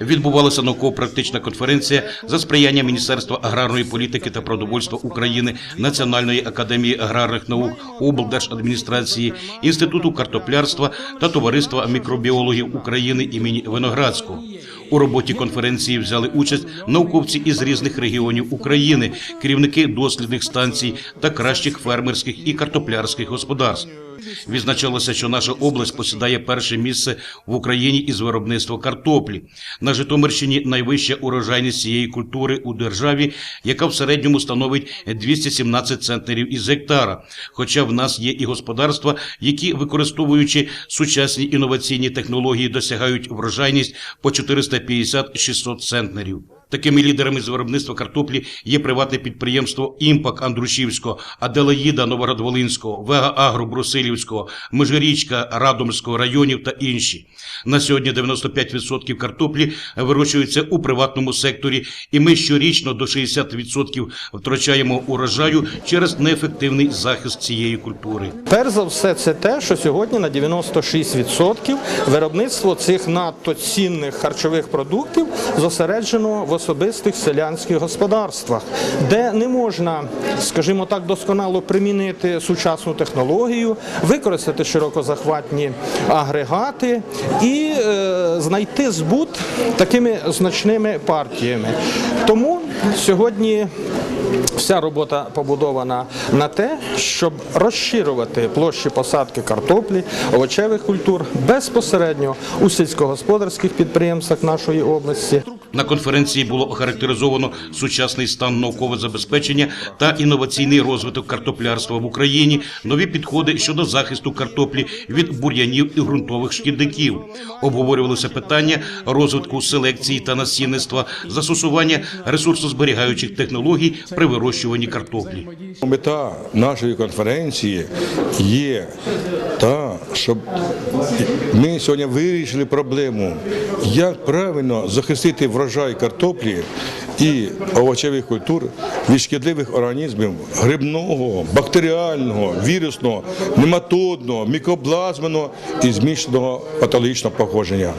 Відбувалася науково-практична конференція за сприяння Міністерства аграрної політики та продовольства України, Національної академії аграрних наук, облдержадміністрації, Інституту картоплярства та Товариства мікробіологів України імені Виноградського. У роботі конференції взяли участь науковці із різних регіонів України, керівники дослідних станцій та кращих фермерських і картоплярських господарств. Відзначалося, що наша область посідає перше місце в Україні із виробництва картоплі. На Житомирщині найвища урожайність цієї культури у державі, яка в середньому становить 217 центнерів із гектара. Хоча в нас є і господарства, які, використовуючи сучасні інноваційні технології, досягають врожайність по 450-600 центнерів. Такими лідерами з виробництва картоплі є приватне підприємство «Імпак» Андрушівського, Аделаїда Новоград-Волинського, Вега Агро Брусилівського, Межирічка Радомського районів та інші. На сьогодні 95% картоплі вирощуються у приватному секторі, і ми щорічно до 60% втрачаємо урожаю через неефективний захист цієї культури. Перш за все, це те, що сьогодні на 96% виробництво цих надто цінних харчових продуктів зосереджено в особистих селянських господарствах, де не можна, скажімо так, досконало примінити сучасну технологію, використати широкозахватні агрегати і е, знайти збут такими значними партіями. Тому сьогодні Вся робота побудована на те, щоб розширювати площі посадки картоплі, овочевих культур безпосередньо у сільськогосподарських підприємствах нашої області. На конференції було охарактеризовано сучасний стан наукового забезпечення та інноваційний розвиток картоплярства в Україні, нові підходи щодо захисту картоплі від бур'янів і ґрунтових шкідників. Обговорювалося питання розвитку селекції та насінництва, застосування ресурсозберігаючих технологій при вирощуванні картоплі. Мета нашої конференції є та, щоб ми сьогодні вирішили проблему, як правильно захистити врожай картоплі і овочевих культур від шкідливих організмів грибного, бактеріального, вірусного, нематодного, мікоблазменого і змішаного патологічного походження.